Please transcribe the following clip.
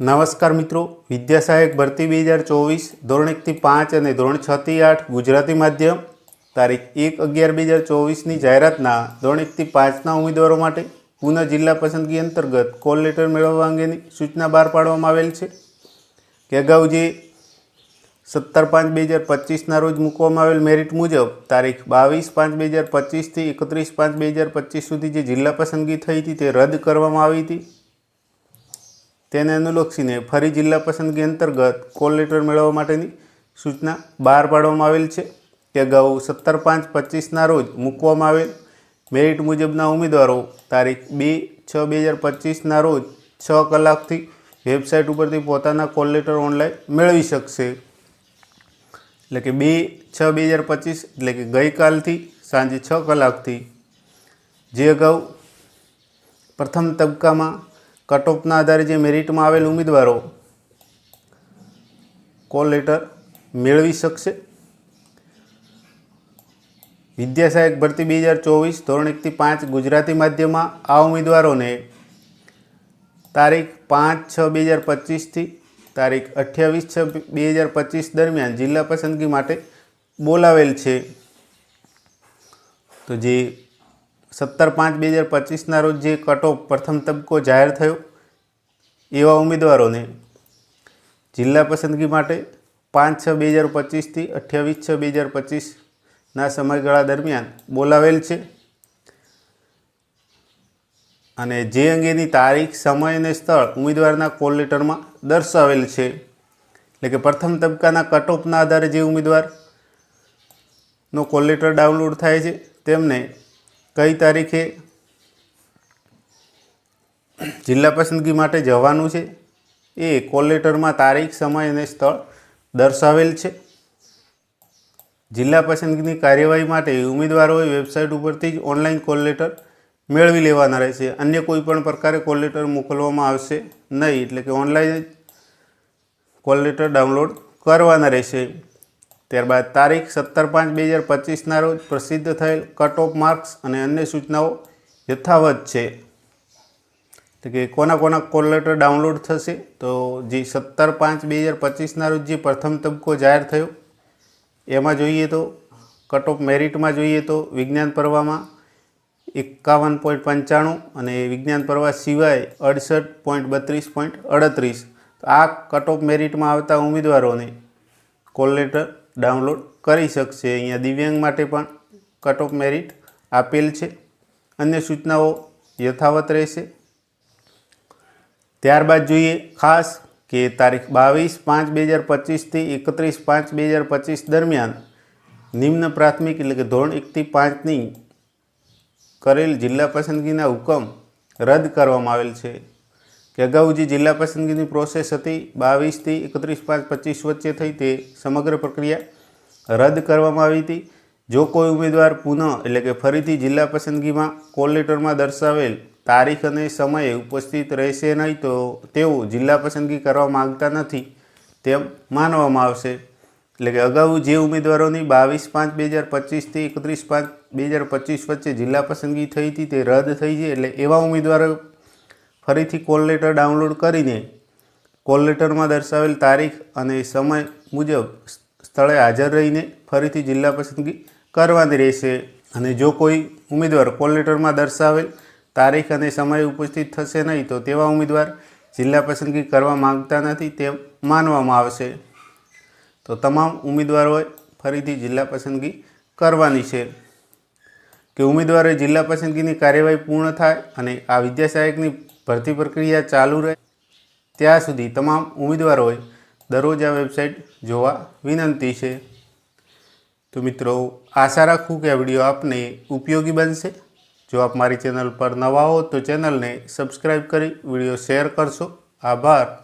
નમસ્કાર મિત્રો વિદ્યા સહાયક ભરતી બે હજાર ચોવીસ, ધોરણ એકથી પાંચ અને ધોરણ છથી આઠ ગુજરાતી માધ્યમ, તારીખ એક અગિયાર બે હજાર ચોવીસની જાહેરાતના ધોરણ એકથી પાંચના ઉમેદવારો માટે પુનઃ જિલ્લા પસંદગી અંતર્ગત કોલ લેટર મેળવવા અંગેની સૂચના બહાર પાડવામાં આવેલ છે. કે અગાઉ જે સત્તર પાંચ બે હજાર પચીસના રોજ મૂકવામાં આવેલ મેરિટ મુજબ, તારીખ બાવીસ પાંચ બે હજાર પચીસથી એકત્રીસ પાંચ બે હજાર પચીસ સુધી જે જિલ્લા પસંદગી થઈ હતી તે રદ કરવામાં આવી હતી. તેને અનુલક્ષીને ફરી જિલ્લા પસંદગી અંતર્ગત કોલ લેટર મેળવવા માટેની સૂચના બહાર પાડવામાં આવેલ છે. કે અગાઉ સત્તર પાંચ પચીસના રોજ મૂકવામાં આવેલ. મેરિટ મુજબના ઉમેદવારો તારીખ બે છ બે હજાર પચીસના રોજ છ કલાકથી વેબસાઇટ ઉપરથી પોતાના કોલ લેટર ઓનલાઈન મેળવી શકશે. એટલે કે બે છ બે હજાર પચીસ એટલે કે ગઈકાલથી સાંજે છ કલાકથી. જે અગાઉ પ્રથમ તબક્કામાં કટ ઓફના આધારે જે મેરિટમાં આવેલ ઉમેદવારો કોલ લેટર મેળવી શકશે. વિદ્યા સહાયક ભરતી બે હજાર ચોવીસ ધોરણ એકથી પાંચ ગુજરાતી માધ્યમમાં આ ઉમેદવારોને તારીખ પાંચ છ બે હજાર પચીસથી તારીખ અઠ્યાવીસ છ બે હજાર પચીસ દરમિયાન જિલ્લા પસંદગી માટે બોલાવેલ છે. તો જે સત્તર પાંચ બે હજાર પચીસના રોજ જે કટ પ્રથમ તબક્કો જાહેર થયો, એવા ઉમેદવારોને જિલ્લા પસંદગી માટે પાંચ છ બે હજાર પચીસથી અઠ્યાવીસ છ બે હજાર પચીસના સમયગાળા દરમિયાન બોલાવેલ છે. અને જે અંગેની તારીખ, સમય અને સ્થળ ઉમેદવારના કોલ લેટરમાં દર્શાવેલ છે. એટલે કે પ્રથમ તબક્કાના કટ આધારે જે ઉમેદવારનો કોલ લેટર ડાઉનલોડ થાય છે, તેમને કઈ તારીખે? જિલ્લા પસંદગી માટે જવાનું છે. એ કોલ લેટરમાં તારીખ, સમય અને સ્થળ દર્શાવેલ છે. જિલ્લા પસંદગીની કાર્યવાહી માટે ઉમેદવારોએ વેબસાઇટ ઉપરથી જ ઓનલાઈન કોલ લેટર મેળવી લેવાના રહેશે. અન્ય કોઈપણ પ્રકારે કોલ લેટર મોકલવામાં આવશે નહીં, એટલે કે ઓનલાઈન કોલ લેટર ડાઉનલોડ કરવાના રહેશે. ત્યારબાદ તારીખ સત્તર પાંચ બે હજાર પચીસના રોજ પ્રસિદ્ધ થયેલ કટ ઓફ માર્ક્સ અને અન્ય સૂચનાઓ યથાવત છે. એટલે કે કોના કોના કોલ લેટર ડાઉનલોડ થશે? તો જે સત્તર પાંચ બે હજાર પચીસના રોજ જે પ્રથમ તબક્કો જાહેર થયો, એમાં જોઈએ તો કટ ઓફ મેરિટમાં જોઈએ તો વિજ્ઞાન પર્વમાં એકાવન પોઈન્ટ પંચાણું અને વિજ્ઞાન પર્વ સિવાય અડસઠ પોઈન્ટ બત્રીસ પોઈન્ટ અડત્રીસ. આ કટ ઓફ મેરિટમાં આવતા ઉમેદવારોને કોલ લેટર ડાઉનલોડ કરી શકશે. અહીંયા દિવ્યાંગ માટે પણ કટ ઓફ મેરિટ આપેલ છે. અન્ય સૂચનાઓ યથાવત રહેશે. ત્યારબાદ જોઈએ ખાસ કે તારીખ બાવીસ પાંચ બે હજાર પચીસથી એકત્રીસ પાંચ બે હજાર પચીસ દરમિયાન નિમ્ન પ્રાથમિક એટલે કે ધોરણ એકથી પાંચની કરેલ જિલ્લા પસંદગીના હુકમ રદ કરવામાં આવેલ છે. કે અગાઉ જે જિલ્લા પસંદગીની પ્રોસેસ હતી બાવીસથી એકત્રીસ પાંચ પચીસ વચ્ચે થઈ તે સમગ્ર પ્રક્રિયા રદ કરવામાં આવી હતી. જો કોઈ ઉમેદવાર પુનઃ એટલે કે ફરીથી જિલ્લા પસંદગીમાં કોલ લેટરમાં દર્શાવેલ તારીખ અને સમયે ઉપસ્થિત રહેશે નહીં તો તેઓ જિલ્લા પસંદગી કરવા માગતા નથી તેમ માનવામાં આવશે. એટલે કે અગાઉ જે ઉમેદવારોની બાવીસ પાંચ બે હજાર પચીસથી એકત્રીસ પાંચ બે હજાર પચીસ વચ્ચે જિલ્લા પસંદગી થઈ હતી તે રદ થઈ છે. એટલે એવા ઉમેદવારો ફરીથી કોલ લેટર ડાઉનલોડ કરીને કોલ લેટરમાં દર્શાવેલ તારીખ અને સમય મુજબ સ્થળે હાજર રહીને ફરીથી જિલ્લા પસંદગી કરવાની રહેશે. અને જો કોઈ ઉમેદવાર કોલ લેટરમાં દર્શાવેલ તારીખ અને સમય ઉપસ્થિત થશે નહીં, તો તેવા ઉમેદવાર જિલ્લા પસંદગી કરવા માંગતા નથી તેમ માનવામાં આવશે. તો તમામ ઉમેદવારોએ ફરીથી જિલ્લા પસંદગી કરવાની છે. કે ઉમેદવારોએ જિલ્લા પસંદગીની કાર્યવાહી પૂર્ણ થાય અને આ વિદ્યા સહાયકની ભરતી પ્રક્રિયા ચાલુ રહે. ત્યાં સુધી તમામ ઉમેદવારોએ દરરોજ આ વેબસાઇટ જોવા વિનંતી છે. તો મિત્રો, આશા રાખું કે આ વીડિયો આપને ઉપયોગી બનશે. જો આપ મારી ચેનલ પર નવા હો તો ચેનલને સબસ્ક્રાઈબ કરી વીડિયો શેર કરશો. આભાર.